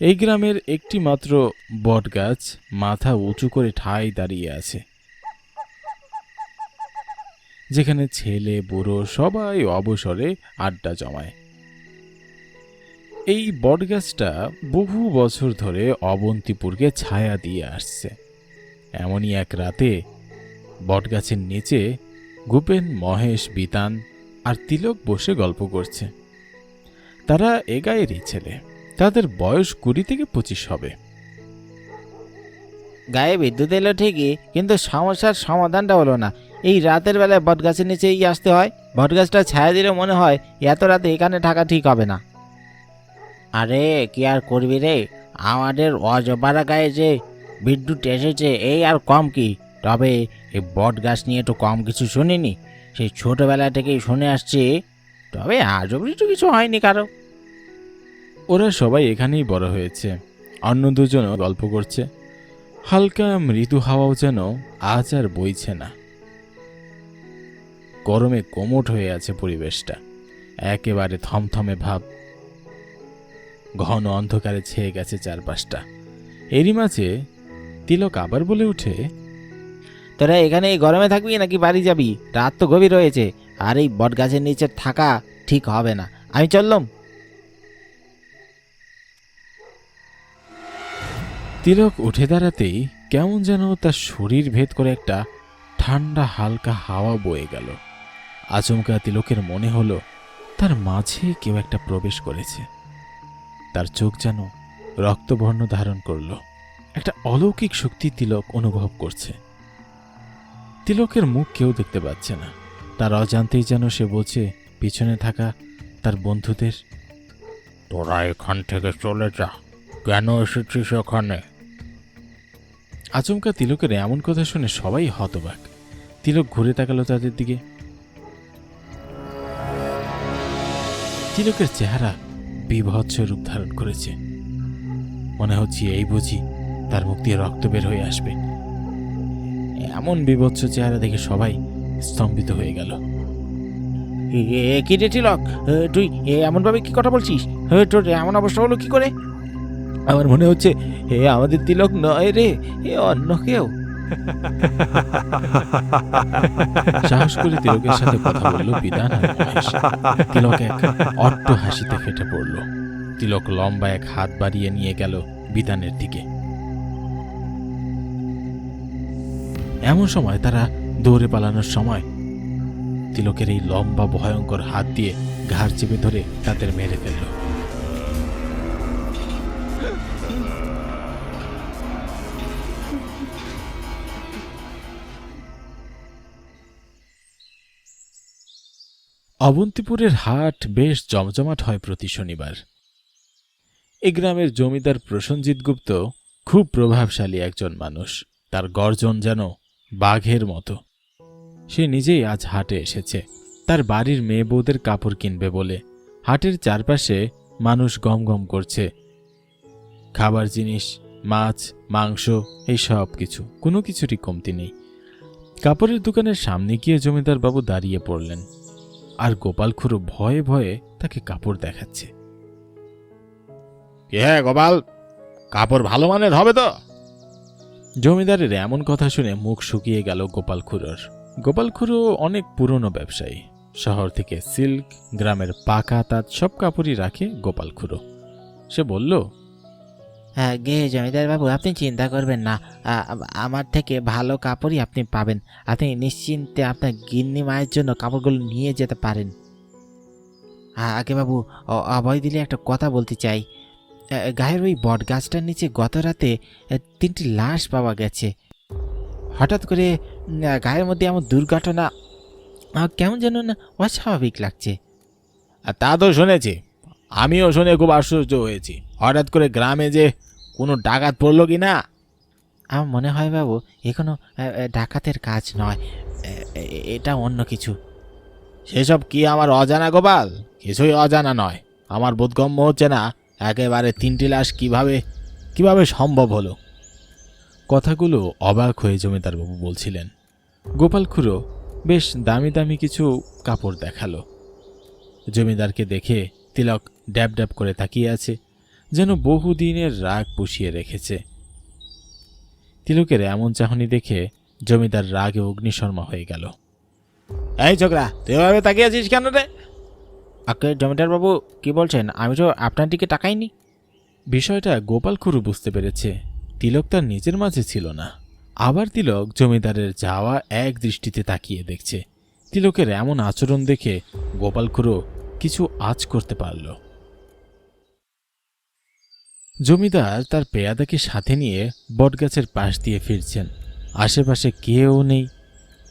এই গ্রামের একটি মাত্র বটগাছ মাথা উঁচু করে ঠাই দাঁড়িয়ে আছে। যেখানে ছেলে, বুড়ো সবাই অবসরে আড্ডা জমায়। এই বটগাছটা বহু বছর ধরে অবন্তিপুরকে ছায়া দিয়ে আসছে। এমনই এক রাতে বটগাছের নিচে গুপেন মহেশ, বিতান আর তিলক বসে গল্প করছে। তারা এ গায়েরই ছেলে। তাদের বয়স কুড়ি থেকে পঁচিশ হবে। গায়ে বিদ্যুৎ এলো ঠিকই, কিন্তু সমস্যার সমাধানটা হলো না। এই রাতের বেলায় বটগাছের নিচেই আসতে হয়। বটগাছটা ছায়া দিলে মনে হয় এত রাতে এখানে থাকা ঠিক হবে না। আরে, কি আর করবি রে? আমাদের অজপাড়া গায়ে যে বিদ্যুৎ এসেছে, এই আর কম কি? তবে এই বট গাছ নিয়ে তো কম কিছু শুনিনি। সেই ছোটবেলা থেকেই শুনে আসছি। তবে আজ অব্দি তো কিছু হয়নি কারও। ওরা সবাই এখানেই বড় হয়েছে। অন্য দুজনও গল্প করছে। হালকা মৃদু হাওয়াও যেন আজ আর বইছে না। গরমে কোমট হয়ে আছে পরিবেশটা। একেবারে থমথমে ভাব। ঘন অন্ধকারে ছেয়ে গেছে চারপাশটা। এরই মাঝে তিলক আবার বলে উঠে তোরা এখানে এই গরমে থাকবি নাকি বাড়ি যাবি? রাত তো গভীর হয়েছে। আর এই বট গাছের নিচে থাকা ঠিক হবে না। আমি চললাম। তিলক উঠে দাঁড়াতেই কেমন যেন তার শরীর ভেদ করে একটা ঠান্ডা, হালকা হাওয়া বয়ে গেল। আচমকা তিলকের মনে হলো, তার মাঝে কেউ একটা প্রবেশ করেছে। তার চোখ যেন রক্তবর্ণ ধারণ করল। একটা অলৌকিক শক্তি তিলক অনুভব করছে। তিলকের মুখ কেউ দেখতে পাচ্ছে না। তার অজান্তেই যেন সে বলছে, পিছনে থাকা তার বন্ধুদের। তোরা এখান থেকে চলে যা। কেন এসেছিস ওখানে? আচমকা তিলকের এমন কথা শুনে সবাই হতবাক। তিলক ঘুরে তাকালো তাদের দিকে। তিলকের চেহারা বিভৎস রূপ ধারণ করেছে। মনে হচ্ছে এই বুঝি তার মুখ দিয়ে রক্ত বের হয়ে আসবে। এমন বিভৎস চেহারা দেখে সবাই স্তম্ভিত হয়ে গেল। কি রে তিলক? তুই এ, এমনভাবে কি কথা বলছিস? তোর এমন অবস্থা হলো কি করে? আমার মনে হচ্ছে এ আমাদের তিলক নয় রে, এ অন্য কেউ। সাহস করে তিলকের সাথে কথা বলল বিধান তিলক এক অট্ট হাসিতে ফেটে পড়ল। তিলক লম্বা এক হাত বাড়িয়ে নিয়ে গেল বিধানের দিকে। এমন সময় তারা দৌড়ে পালানোর সময় তিলকের এই লম্বা ভয়ঙ্কর হাত দিয়ে ঘাড় চেপে ধরে তাদের মেরে ফেলল। অবন্তিপুরের হাট বেশ জমজমাট হয় প্রতি শনিবার। এ গ্রামের জমিদার প্রসঞ্জিৎ গুপ্ত খুব প্রভাবশালী একজন মানুষ। তার গর্জন যেন বাঘের মতো। সে নিজেই আজ হাটে এসেছে। তার বাড়ির মেয়ে বউদের কাপড় কিনবে বলে। হাটের চারপাশে মানুষ গম গম করছে। খাবার জিনিস, মাছ, মাংস, এই সব কিছু। কোনো কিছুরই কমতি নেই। কাপড়ের দোকানের সামনে গিয়ে জমিদার বাবু দাঁড়িয়ে পড়লেন। আর গোপাল খুড়ো ভয়ে ভয়ে তাকে কাপড় দেখাচ্ছে। কে হ্যাঁ গোপাল? কাপড় ভালো মানের হবে তো? জমিদারের এমন কথা শুনে মুখ শুকিয়ে গেল গোপাল খুড়োর। গোপাল খুড়ো অনেক পুরনো ব্যবসায়ী। শহর থেকে সিল্ক গ্রামের পাকা তাঁত সব কাপড়ই রাখে গোপাল খুড়ো। সে বলল গে জমিদার বাবু, আপনি চিন্তা করবেন না। আমার থেকে ভালো কাপড়ই আপনি পাবেন। আপনি নিশ্চিন্তে আপনার গিন্নি মায়ের জন্য কাপড়গুলো নিয়ে যেতে পারেন। আগে বাবু অভয় দিলে একটা কথা বলতে চাই। গায়ের ওই বট গাছটার নিচে গত রাতে তিনটি লাশ পাওয়া গেছে। হঠাৎ করে গায়ের মধ্যে এমন দুর্ঘটনা কেমন যেন না অস্বাভাবিক লাগছে। তা তো শুনেছি। আমিও শুনে খুব আশ্চর্য হয়েছি। হঠাৎ করে গ্রামে যে কোনো ডাকাত পড়ল কি না? আমার মনে হয় বাবু এ কোনো ডাকাতের কাজ নয়। এটা অন্য কিছু। সেসব কি আমার অজানা গোপাল? কিছুই অজানা নয়। আমার বোধগম্য হচ্ছে না একেবারে তিনটি লাশ কীভাবে কীভাবে সম্ভব হলো? কথাগুলো অবাক হয়ে জমিদারবাবু বলছিলেন। গোপাল খুড়ো বেশ দামি দামি কিছু কাপড় দেখাল। জমিদারকে দেখে তিলক ড্যাব ড্যাব করে তাকিয়ে আছে। যেন বহুদিনের রাগ পুষিয়ে রেখেছে। তিলকের এমন চাহনি দেখে জমিদার রাগে অগ্নিশর্মা হয়ে গেল। এই ছোকরা তুই এভাবে তাকিয়ে আছিস কেন রে? আগে জমিদার বাবু কি বলছেন? আমি তো আপনার দিকে তাকাইনি। বিষয়টা গোপাল খুরু বুঝতে পেরেছে। তিলক তার নিজের মাঝে ছিল না। আবার তিলক জমিদারের যাওয়া এক দৃষ্টিতে তাকিয়ে দেখছে। তিলকের এমন আচরণ দেখে গোপাল খুড়ো কিছু আজ করতে পারল। জমিদার তার পেয়াদাকে সাথে নিয়ে বটগাছের পাশ দিয়ে ফিরছেন। আশেপাশে কেউ নেই।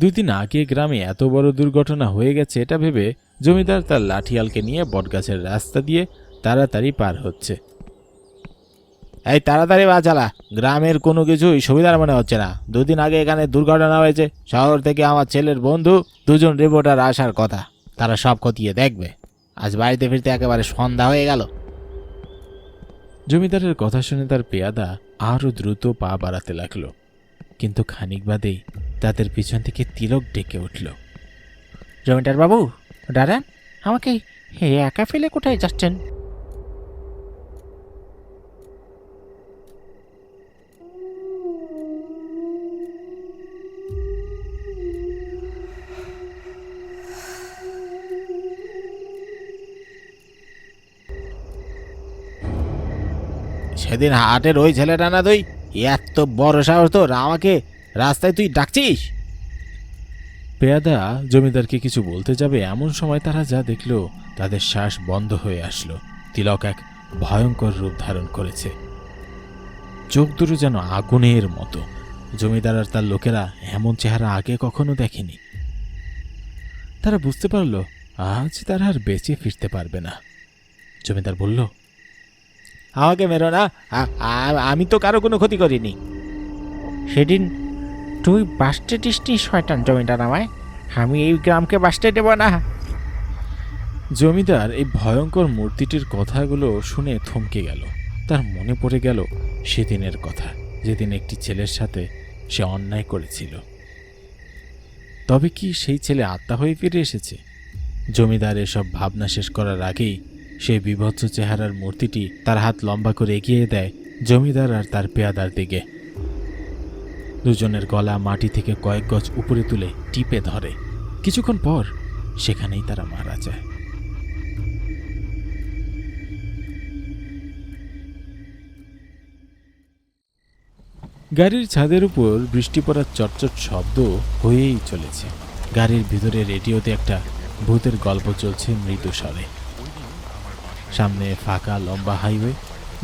দুই দিন আগে গ্রামে এত বড় দুর্ঘটনা হয়ে গেছে, এটা ভেবে জমিদার তার লাঠিয়ালকে নিয়ে বটগাছের রাস্তা দিয়ে তাড়াতাড়ি পার হচ্ছে। এই তাড়াতাড়ি বা চালা গ্রামের কোনো কিছুই সুবিধার মনে হচ্ছে না। দুদিন আগে এখানে দুর্ঘটনা হয়েছে, শহর থেকে আমার ছেলের বন্ধু, দুজন রিপোর্টার আসার কথা। তারা সব খতিয়ে দেখবে। আজ বাড়িতে ফিরতে একেবারে সন্ধ্যা হয়ে গেল। জমিদারের কথা শুনে তার পেয়াদা আরও দ্রুত পা বাড়াতে লাগল। কিন্তু খানিক বাদেই তাদের পিছন থেকে তিলক ডেকে উঠল। জমিদার বাবু দাঁড়ান আমাকে হে একা ফেলে কোথায় যাচ্ছেন? সেদিন হাটের ওই ছেলেটা না তুই? এত বড় সাহস তোর, আমাকে রাস্তায় তুই ডাকছিস? পেয়াদা জমিদারকে কিছু বলতে যাবে এমন সময় তারা যা দেখল, তাদের শ্বাস বন্ধ হয়ে আসলো। তিলক এক ভয়ঙ্কর রূপ ধারণ করেছে। চোখ দুটো যেন আগুনের মতো। জমিদার আর তার লোকেরা এমন চেহারা আগে কখনো দেখেনি। তারা বুঝতে পারল, আজ তারা আর বেঁচে ফিরতে পারবে না। জমিদার বলল আমাকে মেরো না। আমি তো কারও কোনো ক্ষতি করিনি। সেদিন তুই বাস্টে টিসটি শয়তান জমিদার আমায়। আমি এই গ্রামকে বাস্টে দেবো না। জমিদার, এই ভয়ঙ্কর মূর্তিটির কথাগুলো শুনে থমকে গেল। তার মনে পড়ে গেল সেদিনের কথা, যেদিন একটি ছেলের সাথে সে অন্যায় করেছিল। তবে কি সেই ছেলে আত্মা হয়ে ফিরে এসেছে? জমিদার এসব ভাবনা শেষ করার আগেই সেই বিভৎস চেহারার মূর্তিটি তার হাত লম্বা করে এগিয়ে দেয় জমিদার আর তার পেয়াদার দিকে। দুজনের গলা মাটি থেকে কয়েক গজ উপরে তুলে টিপে ধরে। কিছুক্ষণ পর সেখানেই তারা মারা যায়। গাড়ির ছাদের উপর বৃষ্টি পড়ার চটচট শব্দ হয়েই চলেছে। গাড়ির ভিতরে রেডিওতে একটা ভূতের গল্প চলছে মৃদু স্বরে সামনে ফাঁকা লম্বা হাইওয়ে।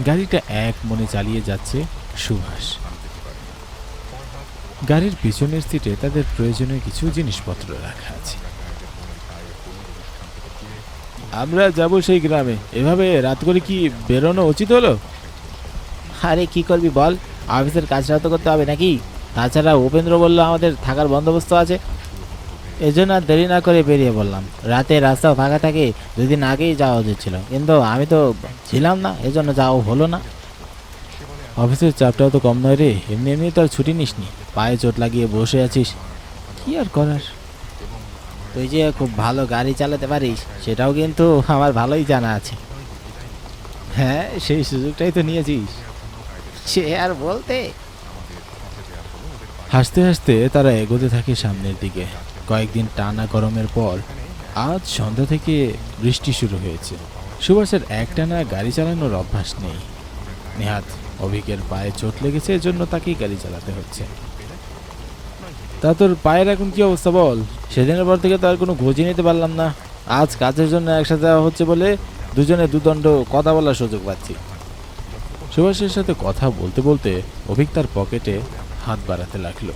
গাড়িটা এক মনে চালিয়ে যাচ্ছে সুভাষ। গাড়ির পিছনের সিটে তাদের প্রয়োজনীয় কিছু জিনিসপত্র রাখা আছে। আমরা যাব সেই গ্রামে। এভাবে রাত করে কি বেরোনো উচিত হলো? আরে, কি করবি বল? অফিসের কাজটা তো করতে হবে নাকি? তাছাড়া উপেন্দ্র বলল আমাদের থাকার বন্দোবস্ত আছে। এজন্য আর দেরি না করে বেরিয়ে বললাম রাতে রাস্তা ফাঁকা থাকে, দুদিন আগেই যাওয়া উচিত ছিল। কিন্তু আমি তো ছিলাম না, এজন্য যাওয়া হলো না। অফিসের চাপটাও তো কম নয় রে, এমনি এমনি তো আর ছুটি নিসনি। পায়ে চোট লাগিয়ে বসে আছিস, কি আর করার? তুই যে খুব ভালো গাড়ি চালাতে পারিস, সেটাও কিন্তু আমার ভালোই জানা আছে। হ্যাঁ সেই সুযোগটাই তো নিয়েছিস। সে আর বলতে? হাসতে হাসতে তারা এগোতে থাকে সামনের দিকে। কয়েকদিন টানা গরমের পর আজ সন্ধ্যা থেকে বৃষ্টি শুরু হয়েছে। সুভাষের একটানা গাড়ি চালানোর অভ্যাস নেই। নেহাত অভিকের পায়ে চোট লেগেছে, এজন্য তাকেই গাড়ি চালাতে হচ্ছে। তা তোর পায়ের এখন কি অবস্থা বল? সেদিনের পর থেকে তো আর কোনো খোঁজই নিতে পারলাম না। আজ কাজের জন্য একসাথে যাওয়া হচ্ছে বলে দুজনে দুদণ্ড কথা বলার সুযোগ পাচ্ছি। সুভাষের সাথে কথা বলতে বলতে অভিক তার পকেটে হাত বাড়াতে লাগল।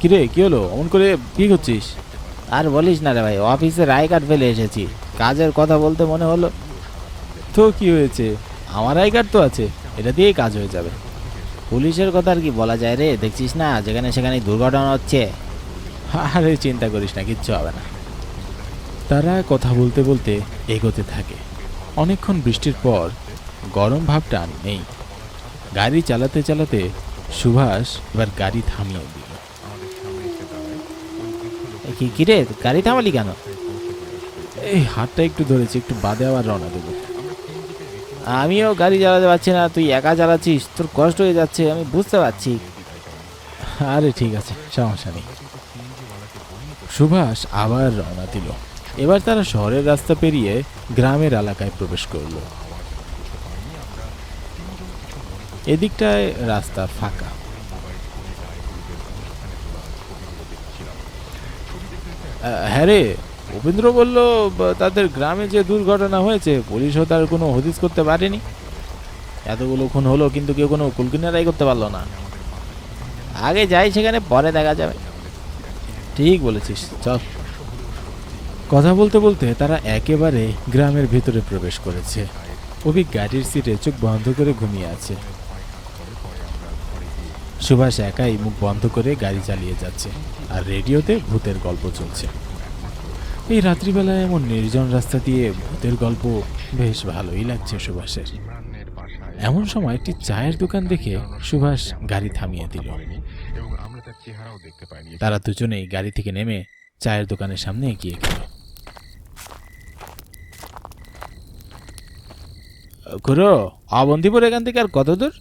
কিরে কি হলো? অমন করে কি করছিস? আর বলিস না রে ভাই অফিসে আই কার্ড ফেলে এসেছি। কাজের কথা বলতে মনে হলো। তো কি হয়েছে? আমার আই কার্ড তো আছে এটা দিয়েই কাজ হয়ে যাবে। পুলিশের কথা আর কি বলা যায় রে দেখছিস না? যেখানে সেখানে দুর্ঘটনা হচ্ছে। আরে চিন্তা করিস না কিচ্ছু হবে না। তারা কথা বলতে বলতে এগোতে থাকে। অনেকক্ষণ বৃষ্টির পর গরম ভাবটা নেই। গাড়ি চালাতে চালাতে সুভাষ এবার গাড়ি থামিয়ে দিল। এ কি কিরে গাড়ি থামালি কেন? এই হাতটা একটু ধরেছি একটু বাদে আবার রওনা দেবো। আমিও গাড়ি চালাতে পারছি না তুই একা চালাচ্ছিস তোর কষ্ট হয়ে যাচ্ছে আমি বুঝতে পারছি। আরে ঠিক আছে সমস্যা নেই। সুভাষ আবার রওনা দিল। এবার তারা শহরের রাস্তা পেরিয়ে গ্রামের এলাকায় প্রবেশ করল। এদিকটায় রাস্তা ফাঁকা। হ্যাঁ রে, উপেন্দ্র বলল তাদের গ্রামে যে দুর্ঘটনা হয়েছে, পুলিশও তার কোনো হদিস করতে পারেনি? এতগুলো খুন হলো, কিন্তু কেউ কোনো কুলকিনারাই করতে পারল না। আগে যাই সেখানে, পরে দেখা যাবে। ঠিক বলেছিস, চল। কথা বলতে বলতে তারা একেবারে গ্রামের ভেতরে প্রবেশ করেছে। অভিক গাড়ির সিটে চোখ বন্ধ করে ঘুমিয়ে আছে। সুভাষ একাই মুখ বন্ধ করে গাড়ি চালিয়ে যাচ্ছে। আর রেডিওতে ভূতের গল্প চলছে। এই রাত্রিবেলায় এমন নির্জন রাস্তা দিয়ে ভূতের গল্প বেশ ভালোই লাগছে সুভাষের। এমন সময় একটি চায়ের দোকান দেখে সুভাষ গাড়ি থামিয়ে দিল। তারা দুজনেই গাড়ি থেকে নেমে চায়ের দোকানের সামনে এগিয়ে গেল। খুড়ো অবন্তিপুর এখান থেকে আর কত দূর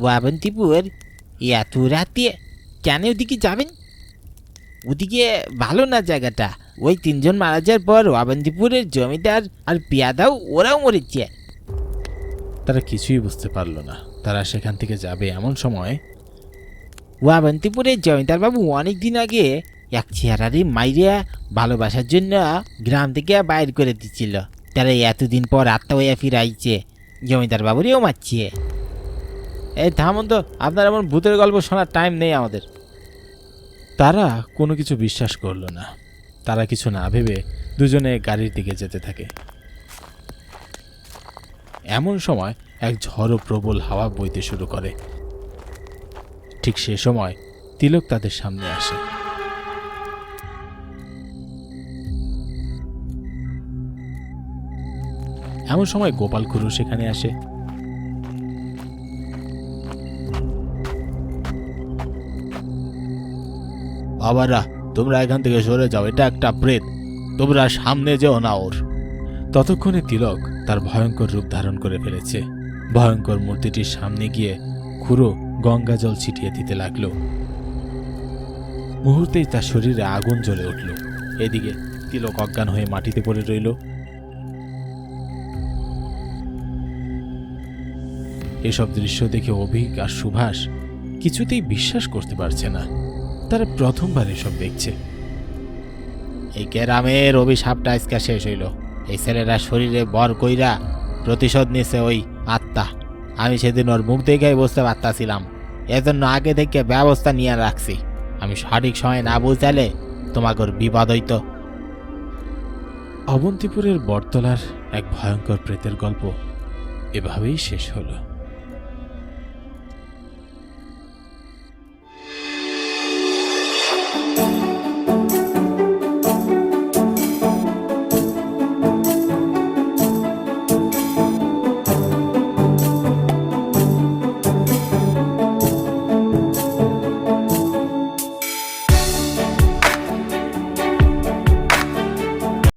ওয়াবন্তিপুর এত রাতে? কেন ওদিকে যাবেন? ওদিকে ভালো না জায়গাটা। ওই তিনজন মারা যাওয়ার পর ওয়াবন্তিপুরের জমিদার আর পিয়াদাও ওরাও মরেছে। তারা কিছুই বুঝতে পারল না। তারা সেখান থেকে যাবে এমন সময়। ও ওয়াবন্তিপুরের জমিদার বাবু অনেক দিন আগে এক চেহারারি মাইরিয়া ভালোবাসার জন্য গ্রাম থেকে বাইর করে দিচ্ছিল তারা এতদিন পর আত্মা হইয়া ফিরাইছে। জমিদার বাবুরেও মারছে। এই থামুন তো আপনার এমন ভূতের গল্প শোনার টাইম নেই আমাদের। তারা কোনো কিছু বিশ্বাস করল না। তারা কিছু না ভেবে দুজনে গাড়ির দিকে যেতে থাকে। এমন সময় এক ঝড়ো প্রবল হাওয়া বইতে শুরু করে। ঠিক সে সময় তিলক তাদের সামনে আসে। এমন সময় গোপাল খুরু সেখানে আসে। বাবারা, তোমরা এখান থেকে সরে যাও, এটা একটা প্রেত। তোমরা সামনে যেও না ওর। ততক্ষণে তিলক তার ভয়ঙ্কর রূপ ধারণ করে ফেলেছে। ভয়ঙ্কর মূর্তিটির সামনে গিয়ে খুঁড়ো গঙ্গা জল ছিটিয়ে দিতে লাগল। মুহূর্তেই তার শরীরে আগুন জ্বলে উঠল। এদিকে তিলক অজ্ঞান হয়ে মাটিতে পড়ে রইল। এসব দৃশ্য দেখে অভিক আর সুভাষ কিছুতেই বিশ্বাস করতে পারছে না। তারা প্রথমবার এসব দেখছে। এই গ্রামের অভিশাপটা আজকে শেষ হইল। এই ছেলেরা শরীরে বর কইরা প্রতিশোধ নিছে ওই আত্মা। আমি সেদিন ওর মুখ দেখেই বুঝতে পারতাছিলাম। এজন্য আগে থেকে ব্যবস্থা নিয়ে রাখছি। আমি সঠিক সময় না বুঝালে তোমাকে ওর বিপদ হইতো। অবন্তিপুরের বটতলার এক ভয়ঙ্কর প্রেতের গল্প এভাবেই শেষ হলো।